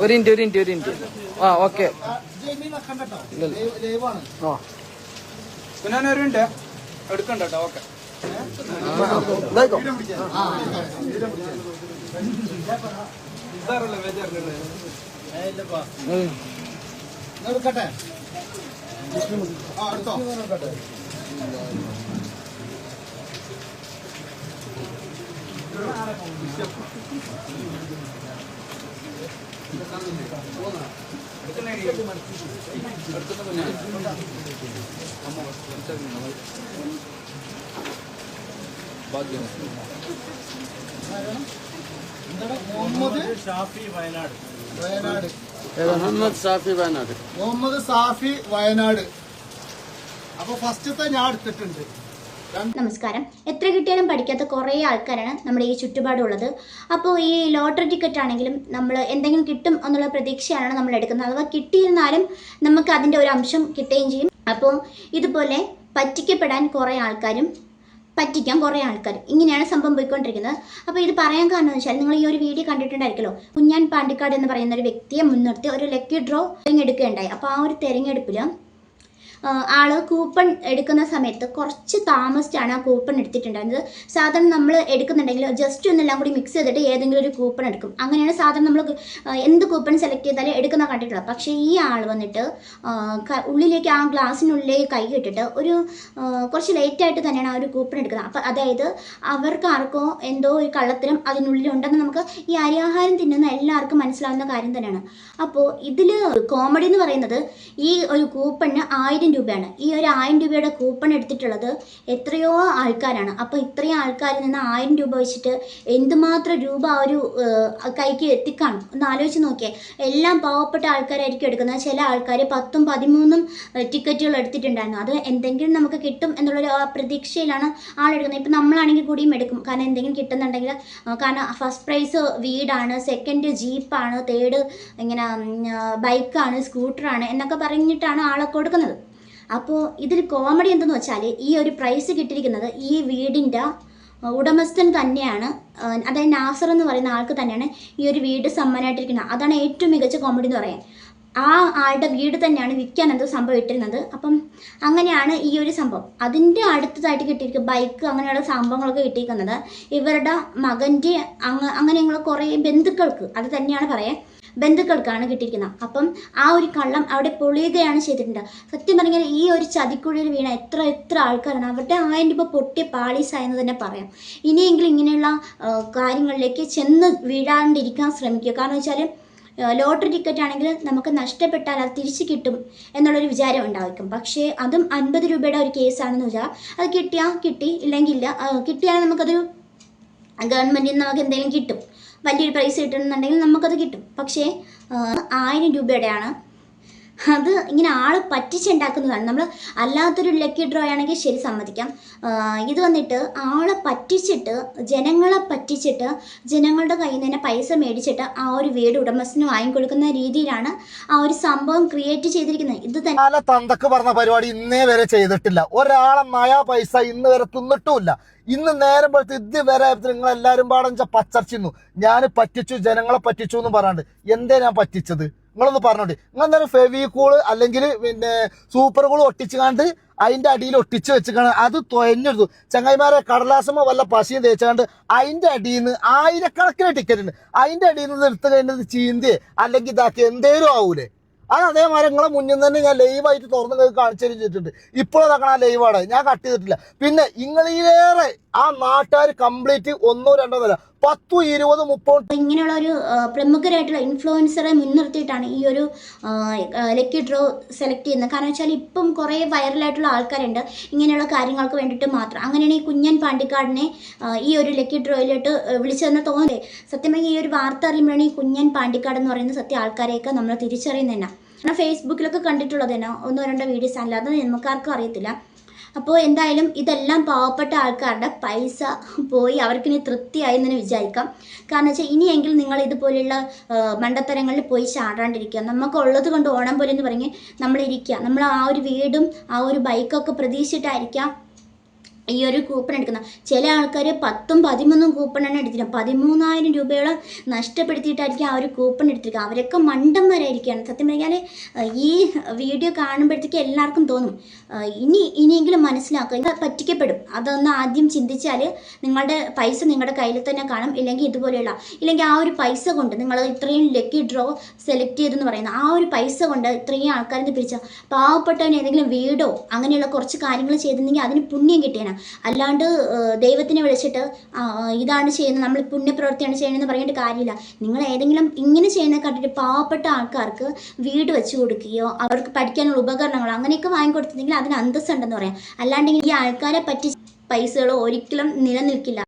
ഒരു മിനിറ്റ് ഒരു മിനിറ്റ് ഒരു മിനിറ്റ്. ആ ഓക്കെ ആ. പിന്നെ ഞാൻ ഒരു മിനിറ്റ്. എടുക്കണ്ട കേട്ടോ ഓക്കെ. എടുക്കട്ടെ ആ എടുത്തോ. മുഹമ്മദ് ഷാഫി വയനാട്. മുഹമ്മദ് സാഫി വയനാട്. അപ്പൊ ഫസ്റ്റത്തെ ഞാൻ എടുത്തിട്ടുണ്ട്. നമസ്കാരം. എത്ര കിട്ടിയാലും പഠിക്കാത്ത കുറേ ആൾക്കാരാണ് നമ്മുടെ ഈ ചുറ്റുപാടുള്ളത്. അപ്പോൾ ഈ ലോട്ടറി ടിക്കറ്റ് ആണെങ്കിലും നമ്മൾ എന്തെങ്കിലും കിട്ടും എന്നുള്ള പ്രതീക്ഷയാണ് നമ്മൾ എടുക്കുന്നത്. അഥവാ കിട്ടിയിരുന്നാലും നമുക്ക് അതിന്റെ ഒരു അംശം കിട്ടുകയും ചെയ്യും. അപ്പോൾ ഇതുപോലെ പറ്റിക്കപ്പെടാൻ കുറേ ആൾക്കാരും പറ്റിക്കാൻ കുറേ ആൾക്കാർ ഇങ്ങനെയാണ് സംഭവം പോയിക്കൊണ്ടിരിക്കുന്നത്. അപ്പോൾ ഇത് പറയാൻ കാരണം എന്ന് വെച്ചാൽ നിങ്ങൾ ഈ ഒരു വീഡിയോ കണ്ടിട്ടുണ്ടായിരിക്കുമല്ലോ? കുഞ്ഞാൻ പാണ്ടിക്കാട് എന്ന് പറയുന്ന ഒരു വ്യക്തിയെ മുൻനിർത്തി ഒരു ലക്കി ഡ്രോ തിരഞ്ഞെടുക്കുകയുണ്ടായി. അപ്പോൾ ആ ഒരു തിരഞ്ഞെടുപ്പിൽ ആൾ കൂപ്പൺ എടുക്കുന്ന സമയത്ത് കുറച്ച് താമസിച്ചാണ് ആ കൂപ്പൺ എടുത്തിട്ടുണ്ടായിരുന്നത്. സാധനം നമ്മൾ എടുക്കുന്നുണ്ടെങ്കിൽ ജസ്റ്റ് ഒന്നെല്ലാം കൂടി മിക്സ് ചെയ്തിട്ട് ഏതെങ്കിലും ഒരു കൂപ്പൺ എടുക്കും. അങ്ങനെയാണ് സാധനം നമ്മൾ എന്ത് കൂപ്പൺ സെലക്ട് ചെയ്താലും എടുക്കുന്ന കണ്ടിട്ടുള്ളത്. പക്ഷേ ഈ ആൾ വന്നിട്ട് ഉള്ളിലേക്ക് ആ ഗ്ലാസ്സിനുള്ളിലേക്ക് കൈ ഇട്ടിട്ട് ഒരു കുറച്ച് ലേറ്റായിട്ട് തന്നെയാണ് ആ ഒരു കൂപ്പൺ എടുക്കുന്നത്. അപ്പം അതായത് അവർക്ക് ആർക്കോ എന്തോ ഒരു കള്ളത്തരം അതിനുള്ളിലുണ്ടെന്ന് നമുക്ക് ഈ അരിയാഹാരം തിന്നുന്ന എല്ലാവർക്കും മനസ്സിലാവുന്ന കാര്യം തന്നെയാണ്. അപ്പോൾ ഇതിൽ കോമഡി എന്ന് പറയുന്നത് ഈ ഒരു കൂപ്പണിന് ആയിരം രൂപയാണ്. ഈ ഒരു ആയിരം രൂപയുടെ കൂപ്പൺ എടുത്തിട്ടുള്ളത് എത്രയോ ആൾക്കാരാണ്. അപ്പോൾ ഇത്രയും ആൾക്കാരിൽ നിന്ന് ആയിരം രൂപ വെച്ചിട്ട് എന്തുമാത്രം രൂപ ആ ഒരു കൈക്ക് എത്തിക്കാണും? ഒന്ന് ആലോചിച്ച് നോക്കിയേ. എല്ലാം പാവപ്പെട്ട ആൾക്കാരായിരിക്കും എടുക്കുന്നത്. ചില ആൾക്കാർ പത്തും പതിമൂന്നും ടിക്കറ്റുകൾ എടുത്തിട്ടുണ്ടായിരുന്നു. അത് എന്തെങ്കിലും നമുക്ക് കിട്ടും എന്നുള്ളൊരു പ്രതീക്ഷയിലാണ് ആളെടുക്കുന്നത് ഇപ്പം നമ്മളാണെങ്കിൽ കൂടിയും എടുക്കും. കാരണം എന്തെങ്കിലും കിട്ടുന്നുണ്ടെങ്കിൽ കാരണം ഫസ്റ്റ് പ്രൈസ് വീടാണ് സെക്കൻഡ് ജീപ്പാണ് തേർഡ് ഇങ്ങനെ ബൈക്കാണ് സ്കൂട്ടറാണ് എന്നൊക്കെ പറഞ്ഞിട്ടാണ് ആളെ കൊടുക്കുന്നത്. അപ്പോൾ ഇതിൽ കോമഡി എന്തെന്ന് വെച്ചാൽ ഈ ഒരു പ്രൈസ് കിട്ടിയിരിക്കുന്നത് ഈ വീടിന്റെ ഉടമസ്ഥൻ തന്നെയാണ് അതായത് നാസർ എന്ന് പറയുന്ന ആൾക്ക് തന്നെയാണ് ഈ ഒരു വീട് സമ്മാനമായിട്ടിരിക്കുന്നത്. അതാണ് ഏറ്റവും മികച്ച കോമഡി എന്ന് പറയാൻ. ആ ആളുടെ വീട് തന്നെയാണ് വിൽക്കാൻ എന്തോ സംഭവം ഇട്ടിരുന്നത്. അപ്പം അങ്ങനെയാണ് ഈ ഒരു സംഭവം. അതിന്റെ അടുത്തതായിട്ട് കിട്ടിയിരിക്കുക ബൈക്ക് അങ്ങനെയുള്ള സംഭവങ്ങളൊക്കെ കിട്ടിയിരിക്കുന്നത് ഇവരുടെ മകന്റെ അങ്ങ് അങ്ങനെയുള്ള കുറേ ബന്ധുക്കൾക്ക് അത് തന്നെയാണ് പറയാൻ. ബന്ധുക്കൾക്കാണ് കിട്ടിയിരിക്കുന്നത്. അപ്പം ആ ഒരു കള്ളം അവിടെ പൊളിയുകയാണ് ചെയ്തിട്ടുണ്ട് സത്യം പറഞ്ഞാൽ ഈ ഒരു ചതിക്കുഴിയിൽ വീണ എത്ര എത്ര ആൾക്കാരാണ് അവരുടെ ആയിരം രൂപ പൊട്ടിയ പാളീസായെന്ന് തന്നെ പറയാം. ഇനിയെങ്കിലും ഇങ്ങനെയുള്ള കാര്യങ്ങളിലേക്ക് ചെന്ന് വീഴാണ്ടിരിക്കാൻ ശ്രമിക്കുക. കാരണം വെച്ചാൽ ലോട്ടറി ടിക്കറ്റ് ആണെങ്കിൽ നമുക്ക് നഷ്ടപ്പെട്ടാൽ അത് തിരിച്ച് കിട്ടും എന്നുള്ളൊരു വിചാരം ഉണ്ടായിരിക്കും. പക്ഷേ അതും അൻപത് രൂപയുടെ ഒരു കേസാണെന്ന് വെച്ചാൽ അത് കിട്ടിയാൽ കിട്ടി ഇല്ലെങ്കിൽ ഇല്ല. കിട്ടിയാൽ നമുക്കതൊരു ഗവൺമെന്റിൽ നിന്ന് നമുക്ക് എന്തെങ്കിലും കിട്ടും. വലിയൊരു പ്രൈസ് കിട്ടണമെന്നുണ്ടെങ്കിൽ നമുക്കത് കിട്ടും. പക്ഷേ ആയിരം രൂപയുടെയാണ് അത് ഇങ്ങനെ ആൾ പറ്റിച്ചുണ്ടാക്കുന്നതാണ്. നമ്മൾ അല്ലാത്തൊരു ലക്കി ഡ്രോ ആണെങ്കിൽ ശരി സമ്മതിക്കാം. ഇത് വന്നിട്ട് ആളെ പറ്റിച്ചിട്ട് ജനങ്ങളെ പറ്റിച്ചിട്ട് ജനങ്ങളുടെ കയ്യിൽ നിന്ന് തന്നെ പൈസ മേടിച്ചിട്ട് ആ ഒരു വീട് ഉടമസ്ഥന് വാങ്ങിക്കൊടുക്കുന്ന രീതിയിലാണ് ആ ഒരു സംഭവം ക്രിയേറ്റ് ചെയ്തിരിക്കുന്നത്. ഇത് തന്നെ തന്തക്ക് പറഞ്ഞ പരിപാടി ഇന്നേ വരെ ചെയ്തിട്ടില്ല. ഒരാളെ നയാ പൈസ ഇന്ന് വരെ തിന്നിട്ടുമില്ല. ഇന്ന് നേരം പോലത്തെ ഇത് വരെ നിങ്ങൾ എല്ലാരും വെച്ചാൽ പച്ചർച്ചിന്നു. ഞാൻ പറ്റിച്ചു ജനങ്ങളെ പറ്റിച്ചു എന്ന് പറയാണ്ട് എന്തേ ഞാൻ പറ്റിച്ചത്? നിങ്ങളൊന്ന് പറഞ്ഞോണ്ട് നിങ്ങൾ എന്തായാലും കൂൾ അല്ലെങ്കിൽ പിന്നെ സൂപ്പർ കോൾ ഒട്ടിച്ചു കാണ്ട് അതിന്റെ അടിയിൽ ഒട്ടിച്ച് വെച്ചിക്കാണ്. അത് തൊയഞ്ഞെടുത്തു. ചങ്ങായിമാരെ കടലാസമോ വല്ല പശയും തേച്ചാണ്ട് അതിന്റെ അടിയിൽ നിന്ന് ആയിരക്കണക്കിന് ടിക്കറ്റ് ഉണ്ട്. അതിന്റെ അടിയിൽ നിന്ന് എടുത്തു കഴിഞ്ഞത് ചീന്തി അല്ലെങ്കിൽ ഇതാക്കി എന്തേലും ആവൂലേ. അത് അതേമാതിരി നിങ്ങളെ മുന്നിൽ തന്നെ ഞാൻ ലൈവായിട്ട് തുറന്ന് നിങ്ങൾക്ക് കാണിച്ചു തരിച്ചിട്ടുണ്ട് ഇപ്പോഴതാക്കണം ആ ലൈവാണ് ഞാൻ കട്ട് ചെയ്തിട്ടില്ല. പിന്നെ നിങ്ങളിലേറെ ആ നാട്ടുകാർ കംപ്ലീറ്റ് ഒന്നോ രണ്ടോ നില. പത്തും ഇരുപത് മുപ്പതും ഇങ്ങനെയുള്ള ഒരു പ്രമുഖരായിട്ടുള്ള ഇൻഫ്ലുവൻസറെ മുൻനിർത്തിയിട്ടാണ് ഈ ഒരു ലക്കി ഡ്രോ സെലക്ട് ചെയ്യുന്നത്. കാരണം വെച്ചാൽ ഇപ്പം കുറേ വൈറലായിട്ടുള്ള ആൾക്കാരുണ്ട്. ഇങ്ങനെയുള്ള കാര്യങ്ങൾക്ക് വേണ്ടിയിട്ട് മാത്രം. അങ്ങനെയാണ് ഈ കുഞ്ഞൻ പാണ്ടിക്കാടിനെ ഈ ഒരു ലക്കി ഡ്രോയിലോട്ട് വിളിച്ചതെന്ന് തോന്നുന്നത് സത്യമായി ഈ ഒരു വാർത്ത അറിയുമ്പോഴാണ് ഈ കുഞ്ഞൻ പാണ്ടിക്കാട് എന്ന് പറയുന്ന സത്യ ആൾക്കാരെയൊക്കെ നമ്മൾ തിരിച്ചറിയുന്നതന്നെ കാരണം ഫേസ്ബുക്കിലൊക്കെ കണ്ടിട്ടുള്ളത് തന്നെ. ഒന്നോ രണ്ടോ വീഡിയോസ് അല്ലാതെ നമുക്കാർക്കും അറിയത്തില്ല. അപ്പോൾ എന്തായാലും ഇതെല്ലാം പാവപ്പെട്ട ആൾക്കാരുടെ പൈസ പോയി അവർക്കിനി തൃപ്തിയായി എന്ന് വിചാരിക്കാം. കാരണം വെച്ചാൽ ഇനിയെങ്കിലും നിങ്ങൾ ഇതുപോലെയുള്ള മണ്ടത്തരങ്ങളിൽ പോയി ചാടാണ്ടിരിക്കുക. നമുക്കുള്ളത് കൊണ്ട് ഓണം പോലെ എന്ന് പറഞ്ഞ് നമ്മളിരിക്കുക. നമ്മൾ ആ ഒരു വീടും ആ ഒരു ബൈക്കൊക്കെ പ്രതീക്ഷിച്ചിട്ടായിരിക്കാം ഈ ഒരു കൂപ്പൺ എടുക്കുന്ന. ചില ആൾക്കാർ പത്തും പതിമൂന്നും കൂപ്പണാണ് എടുത്തിരിക്കുന്നത് പതിമൂന്നായിരം രൂപയോളം നഷ്ടപ്പെടുത്തിയിട്ടായിരിക്കും ആ ഒരു കൂപ്പൺ എടുത്തിരിക്കുക. അവരൊക്കെ മണ്ടം വരെ ഇരിക്കുകയാണ്. സത്യം പറഞ്ഞാൽ ഈ വീഡിയോ കാണുമ്പോഴത്തേക്ക് എല്ലാവർക്കും തോന്നും ഇനി ഇനിയെങ്കിലും മനസ്സിലാക്കുക പറ്റിക്കപ്പെടും. അതൊന്ന് ആദ്യം ചിന്തിച്ചാൽ നിങ്ങളുടെ പൈസ നിങ്ങളുടെ കയ്യിൽ തന്നെ കാണും. ഇല്ലെങ്കിൽ ഇതുപോലെയുള്ള ഇല്ലെങ്കിൽ ആ ഒരു പൈസ കൊണ്ട് നിങ്ങൾ ഇത്രയും ലക്കി ഡ്രോ സെലക്ട് ചെയ്തെന്ന് പറയുന്ന ആ ഒരു പൈസ കൊണ്ട് ഇത്രയും ആൾക്കാരെന്ന് നിന്ന് പിരിച്ച പാവപ്പെട്ടവന് ഏതെങ്കിലും വീടോ അങ്ങനെയുള്ള കുറച്ച് കാര്യങ്ങൾ ചെയ്തിരുന്നെങ്കിൽ അതിന് പുണ്യം കിട്ടിയാണ് അല്ലാണ്ട് ദൈവത്തിനെ വിളിച്ചിട്ട് ഇതാണ് ചെയ്യുന്നത് നമ്മൾ പുണ്യപ്രവൃത്തിയാണ് ചെയ്യുന്നതെന്ന് പറഞ്ഞിട്ട് കാര്യമില്ല. നിങ്ങൾ ഏതെങ്കിലും ഇങ്ങനെ ചെയ്യുന്ന കണ്ടിട്ട് പാവപ്പെട്ട ആൾക്കാർക്ക് വീട് വെച്ച് കൊടുക്കുകയോ അവർക്ക് പഠിക്കാനുള്ള ഉപകരണങ്ങൾ അങ്ങനെയൊക്കെ വാങ്ങിക്കൊടുത്തിട്ടുണ്ടെങ്കിൽ അതിന് അന്തസ്സുണ്ടെന്ന് പറയാം. അല്ലാണ്ട് ഈ ആൾക്കാരെ പറ്റി പൈസകളോ ഒരിക്കലും നിലനിൽക്കില്ല.